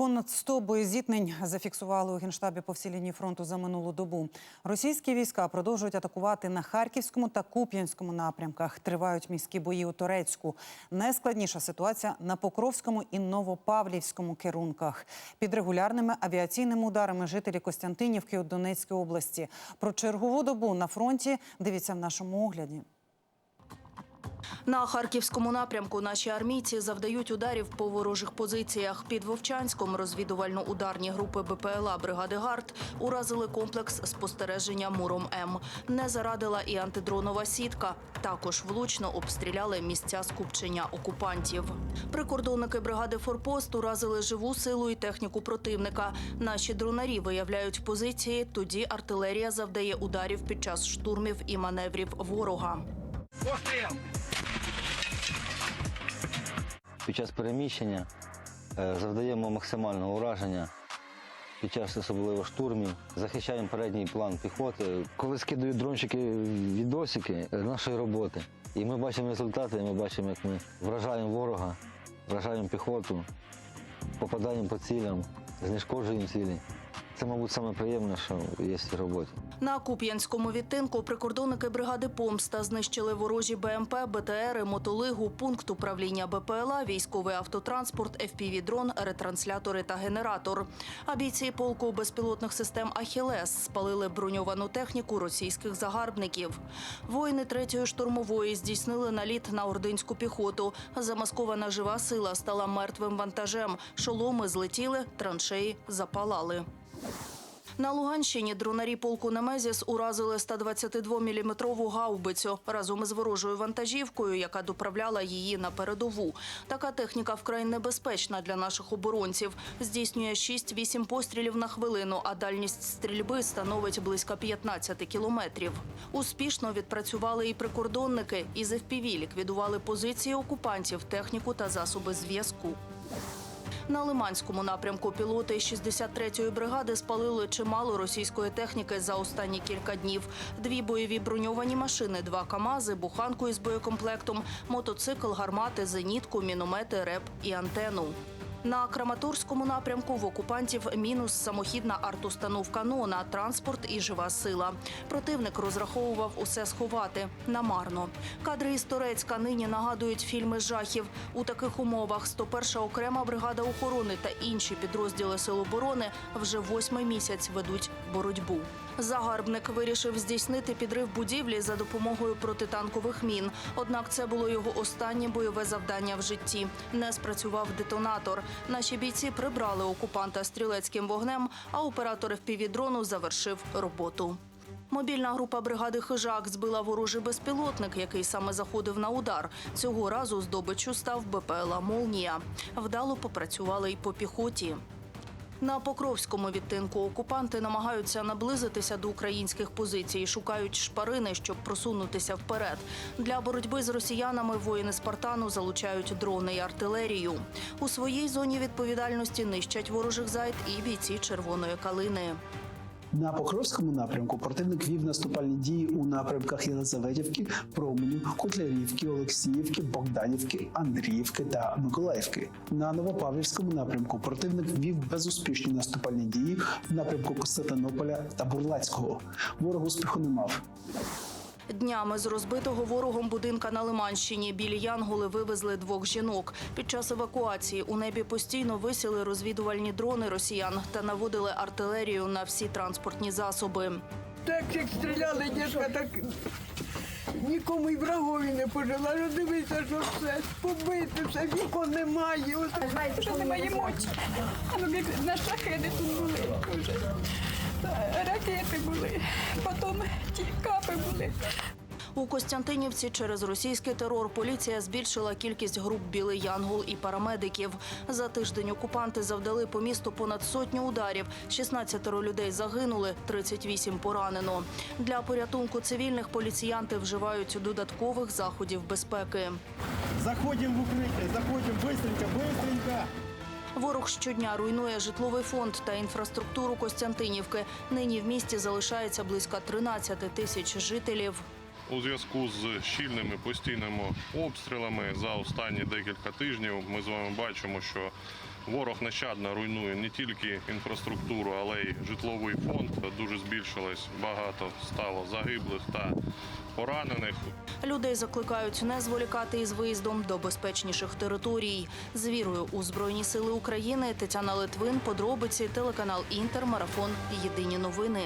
Понад 100 боєзіткнень зафіксували у генштабі по всій лінії фронту за минулу добу. Російські війська продовжують атакувати на харківському та куп'янському напрямках. Тривають міські бої у Торецьку. Найскладніша ситуація на Покровському і Новопавлівському керунках. Під регулярними авіаційними ударами жителі Костянтинівки у Донецькій області. Про чергову добу на фронті дивіться в нашому огляді. На харківському напрямку наші армійці завдають ударів по ворожих позиціях. Під Вовчанськом розвідувально-ударні групи БПЛА бригади ГАРД уразили комплекс спостереження Муром М. Не зарадила і антидронова сітка. Також влучно обстріляли місця скупчення окупантів. Прикордонники бригади Форпост уразили живу силу і техніку противника. Наші дронарі виявляють позиції. Тоді артилерія завдає ударів під час штурмів і маневрів ворога. Під час переміщення е, завдаємо максимального ураження. Під час особливо штурмів захищаємо передній план піхоти. Коли скидують дрончики відосики нашої роботи, і ми бачимо результати, ми бачимо, як ми вражаємо ворога, вражаємо піхоту, попадаємо по цілям, знешкоджуємо цілі. Це, мабуть, саме приємне, що є в роботі. На Куп'янському відтинку прикордонники бригади Помста знищили ворожі БМП, БТРи, мотолигу, пункт управління БПЛА, військовий автотранспорт, FPV-дрон, ретранслятори та генератор. А бійці полку безпілотних систем Ахілес спалили броньовану техніку російських загарбників. Воїни третьої штурмової здійснили наліт на ординську піхоту. Замаскована жива сила стала мертвим вантажем. Шоломи злетіли, траншеї запалали. На Луганщині дронарі полку Немезіс уразили 122-мм гаубицю разом із ворожою вантажівкою, яка доправляла її на передову. Така техніка вкрай небезпечна для наших оборонців. Здійснює 6-8 пострілів на хвилину, а дальність стрільби становить близько 15 кілометрів. Успішно відпрацювали і прикордонники. Із FPV ліквідували позиції окупантів, техніку та засоби зв'язку. На Лиманському напрямку пілоти 63-ї бригади спалили чимало російської техніки за останні кілька днів. Дві бойові броньовані машини, два КАМАЗи, буханку із боєкомплектом, мотоцикл, гармати, зенітку, міномети, реп і антену. На Краматорському напрямку в окупантів мінус самохідна артустановка «Нона», транспорт і жива сила. Противник розраховував усе сховати намарно. Кадри із Торецька нині нагадують фільми жахів. У таких умовах 101-ша окрема бригада охорони та інші підрозділи Сил оборони вже восьмий місяць ведуть боротьбу. Загарбник вирішив здійснити підрив будівлі за допомогою протитанкових мін. Однак це було його останнє бойове завдання в житті. Не спрацював детонатор. Наші бійці прибрали окупанта стрілецьким вогнем, а оператор FPV-дрону завершив роботу. Мобільна група бригади Хижак збила ворожий безпілотник, який саме заходив на удар. Цього разу здобиччю став БПЛА Молнія. Вдало попрацювали й по піхоті. На Покровському відтинку окупанти намагаються наблизитися до українських позицій, шукають шпарини, щоб просунутися вперед. Для боротьби з росіянами воїни Спартану залучають дрони і артилерію. У своїй зоні відповідальності нищать ворожих зайд і бійці червоної калини. На Покровському напрямку противник вів наступальні дії у напрямках Єлизаветівки, Променю, Котлярівки, Олексіївки, Богданівки, Андріївки та Миколаївки. На Новопавлівському напрямку противник вів безуспішні наступальні дії в напрямку Костянтинополя та Бурлацького. Ворог успіху не мав. Днями з розбитого ворогом будинка на Лиманщині білі янголи вивезли двох жінок. Під час евакуації у небі постійно висіли розвідувальні дрони росіян та наводили артилерію на всі транспортні засоби. Так як стріляли, дітка, так нікому й врагові не пожила. Ну дивися, що все побите, все вікон немає. От Знаєте, що немає мочі. А ну на шахеди тут були вже Ракети були, потім ті капи були. У Костянтинівці через російський терор поліція збільшила кількість груп Білий Янгол і парамедиків. За тиждень окупанти завдали по місту понад сотню ударів. 16 людей загинули, 38 поранено. Для порятунку цивільних поліціянти вживають додаткових заходів безпеки. Заходим в укрытие, заходим быстренько, быстренько. Ворог щодня руйнує житловий фонд та інфраструктуру Костянтинівки. Нині в місті залишається близько 13 тисяч жителів. У зв'язку з щільними постійними обстрілами за останні декілька тижнів ми з вами бачимо, що Ворог нещадно руйнує не тільки інфраструктуру, але й житловий фонд. Дуже збільшилось багато стало загиблих та поранених. Людей закликають не зволікати із виїздом до безпечніших територій. З вірою у Збройні Сили України Тетяна Литвин, подробиці, телеканал Інтер, марафон. Єдині новини.